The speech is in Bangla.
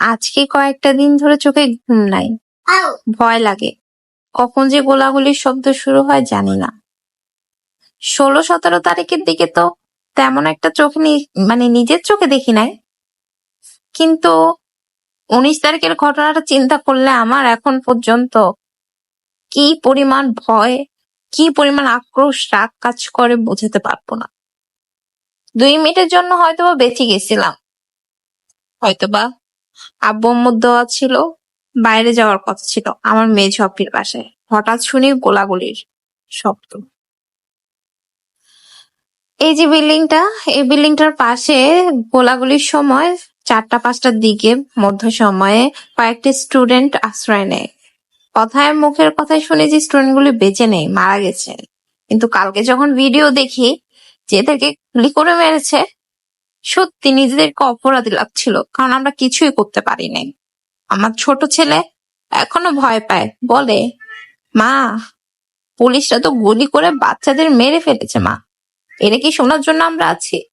আজকে কয়েকটা দিন ধরে চোখে ঘুম নাই। ভয় লাগে। কখন যে গোলাগুলির শব্দ শুরু হয় জানি না। ষোলো সতেরো তারিখের দিকে তো তেমন একটা চোখ মানে নিজের চোখে দেখি নাই। কিন্তু উনিশ তারিখের ঘটনাটা চিন্তা করলে আমার এখন পর্যন্ত কি পরিমাণ ভয় কি পরিমাণ আক্রোশ রাগ কাজ করে বোঝাতে পারব না। দুই মিনিটের জন্য হয়তোবা বেঁচে গেছিলাম। হয়তোবা আব্বু আম্মুর দেওয়া ছিল, বাইরে যাওয়ার কথা ছিল আমার মেয়ে ঝপির বাসায়। হঠাৎ শুনি গোলাগুলির শব্দ। এই যে বিল্ডিংটা, এই বিল্ডিংটার পাশে গোলাগুলির সময়, চারটা পাঁচটার দিকে মধ্য সময়ে কয়েকটি স্টুডেন্ট আশ্রয় নেয়। কথায় মুখের কথায় শুনে যে স্টুডেন্ট গুলি বেঁচে নেই, মারা গেছে। কিন্তু কালকে যখন ভিডিও দেখি, যে এদেরকে গুলি করে মেরেছে সত্যি নিজেদেরকে অপরাধী লাগছিল, কারণ আমরা কিছুই করতে পারি নাই আমার ছোট ছেলে এখনও ভয় পায়, বলে, মা, পুলিশরা তো গুলি করে বাচ্চাদের মেরে ফেলেছে, মা। এটা কি শোনার জন্য আমরা আছি?